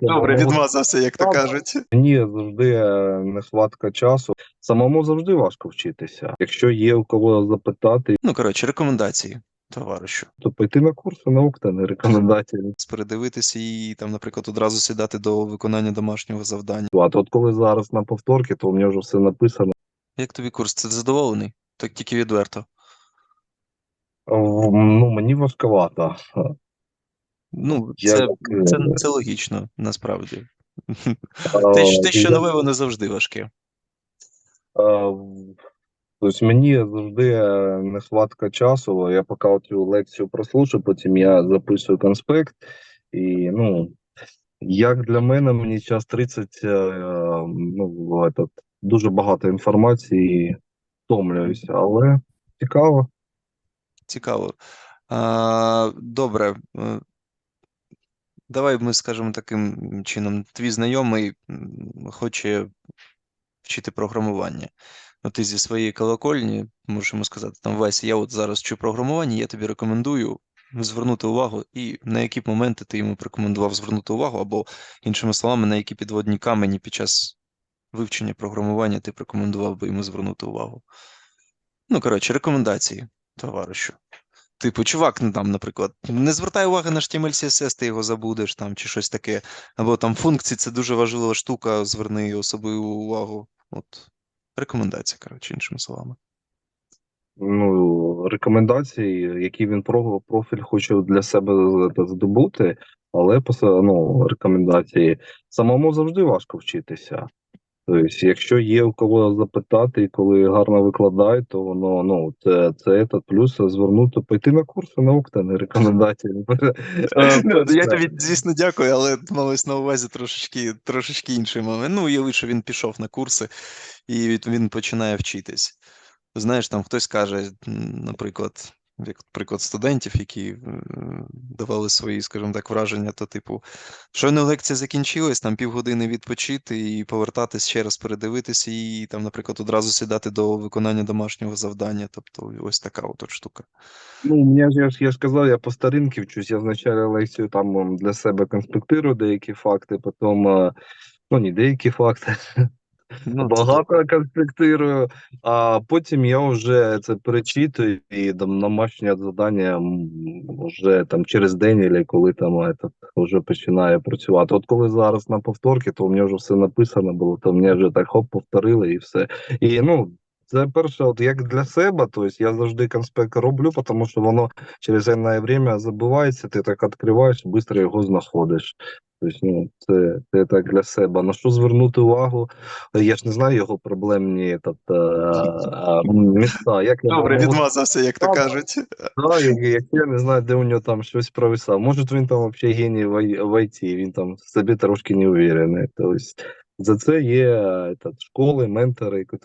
Добре, відмазався, як то кажуть. Мені завжди е, нехватка часу. Самому завжди важко вчитися. Якщо є у кого запитати, Ну, коротше, рекомендації, товаришу. то пойти на курси наук та не рекомендації. Передивитися і там, наприклад, одразу сідати до виконання домашнього завдання. А то от коли зараз на повторки, то у мене вже все написано. Як тобі курс? Ти задоволений? Так тільки відверто. Ну мені важковато. Ну, це, це, е, це логічно, насправді. А, Те, що- те, що я- нове, воно завжди важке. А, Тобто мені завжди е, нехватка часу. Я поки цю лекцію прослушаю, потім я записую конспект. І ну, як для мене, мені час 30, е, ну, этот, дуже багато інформації, втомлююся, але цікаво. Цікаво. А, добре. Давай ми скажемо таким чином. Твій знайомий хоче вчити програмування. Ну, ти зі своєї колокольні можеш йому сказати, там, Вася, я от зараз вчу програмування, я тобі рекомендую звернути увагу, і на які моменти ти йому рекомендував звернути увагу, або, іншими словами, на які підводні камені під час вивчення програмування ти рекомендував би йому звернути увагу. Ну, коротше, рекомендації, товаришу. Типу, чувак, ну там, наприклад, не звертай уваги на HTML, CSS, ти його забудеш там чи щось таке. Або там функції це дуже важлива штука, зверни особливу увагу. От рекомендація, коротше, іншими словами. Ну, рекомендації, які він профіль хоче для себе здобути, але ну, рекомендації самому завжди важко вчитися. Тобто, якщо є у кого запитати, і коли гарно викладають, то воно ну це це этот плюс звернути, пойти на курси наук та не рекомендації. Ну, Я тобі, звісно, дякую, але малось на увазі трошечки, трошечки інший момент. Ну, уяви, що він пішов на курси і він починає вчитись. Знаєш, там хтось каже, наприклад, як приклад студентів, які е, давали свої, скажімо так, враження, то, типу, щойно лекція закінчилась, там півгодини відпочити і повертатись ще раз передивитися, і там, наприклад, одразу сідати до виконання домашнього завдання. Тобто, ось така от, штука. Ну, у ж я ж я ж казав, я по старинки вчусь. Я вначалі лекцію там для себе конспектирую деякі факти, потім е, ну не деякі факти. Ну, це Багато конспектирую, а потім я вже це перечитую і там домашнє завдання вже там через день, або коли там этот, вже починає працювати. От коли зараз на повторки, то у мене вже все написано було, то мені вже так хоп, повторили і все. І ну. Це перше, от як для себе, тобто я завжди конспект роблю, тому що воно через енне время забувається, ти так відкриваєш, швидко його знаходиш. Тобто, ну, це, це так для себе. На що звернути увагу? Я ж не знаю його проблемні тобто, міста. Як Добре, можу- відмазався, як то кажуть. Да, як, я не знаю, де у нього там щось провисав. Може, він там взагалі геній в, IT, він там в собі трошки не уверений. Тобто, за це є е, школи, ментори, які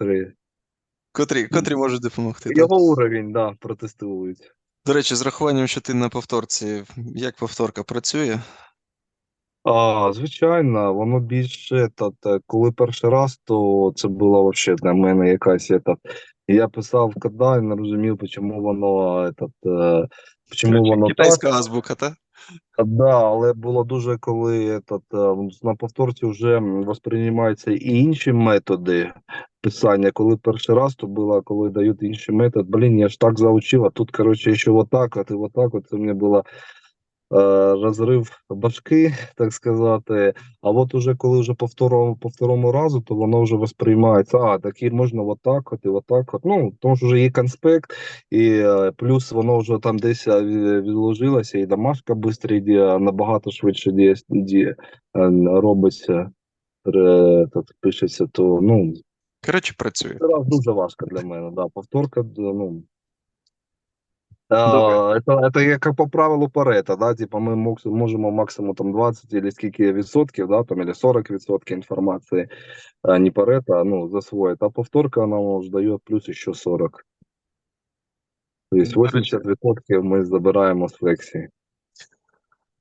Котрі, котрі можуть допомогти. так? його уровень да, протестують. До речі, з рахуванням, що ти на повторці, як повторка працює? А, звичайно, воно більше, та, та, коли перший раз, то це була вообще для мене якась ета. Я писав кода і не розумів, чому воно этот, е, чому воно так. Азбука, та? А, Да, але було дуже коли этот, е, на повторці вже восприймаються і інші методи писання. Коли перший раз, то було, коли дають інший метод. Блін, я ж так заучив, а тут, коротше, ще отак, от і отак. От це мені було е, розрив башки, так сказати. А от уже коли вже по второму, по второму разу, то воно вже восприймається. А, так і можна отак, от і отак. От. Ну, тому що вже є конспект, і е, плюс воно вже там десь е, відложилося, і домашка швидко йде, набагато швидше діє, діє робиться, пишеться, то ну, Коротше, працює. це раз дуже важко для мене. Да. Повторка, ну. Это, это як по правилу Парета, да, типа ми можемо максимум там 20 или скільки відсотків, да, там, или 40 відсотків інформації, а не Парета, ну, засвоїти, а повторка вона може дає плюс ще 40. Тобто До 80 відсотків ми забираємо з лекції.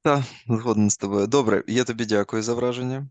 Так, згоден з тобою. Добре, я тобі дякую за враження.